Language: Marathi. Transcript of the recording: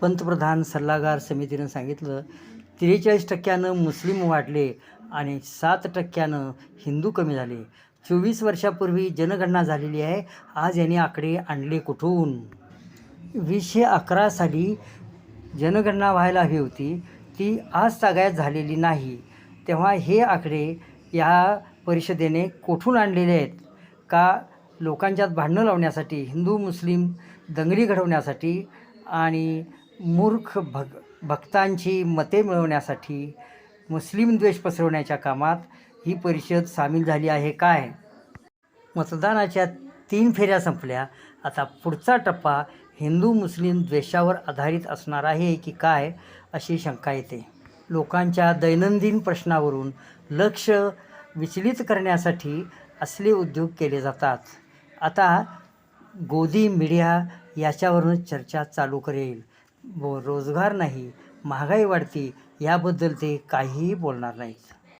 पंतप्रधान सल्लागार समितीनं सांगितलं त्रेचाळीस टक्क्यानं मुस्लिम वाढले आणि सात टक्क्यानं हिंदू कमी झाले. चोवीस वर्षापूर्वी जनगणना झालेली आहे आज यांनी आकडे आणले कुठून? वीसशे अकरा साली जनगणना व्हायला हवी होती ती आज तागायत झालेली नाही. तेव्हा हे आकडे या परिषदेने कोठून आणलेले आहेत? का लोकांच्यात भांडणं लावण्यासाठी हिंदू मुस्लिम दंगली घडवण्यासाठी आणि मूर्ख भग भक्तांची मते मिळवण्यासाठी मुस्लिम द्वेष पसरवण्याच्या कामात ही परिषद सामील झाली आहे काय? मतदानाच्या तीन फेऱ्या संपल्या. आता पुढचा टप्पा हिंदू मुस्लिम द्वेषावर आधारित असणार आहे की काय अशी शंका येते. लोकांच्या दैनंदिन प्रश्नावरून लक्ष विचलित करण्यासाठी असले उद्योग केले जातात. आता गोदी मीडिया याच्यावरूनच चर्चा चालू करेल. बो रोजगार नाही महागाई वाढती याबद्दल ते काहीही बोलणार नाहीत.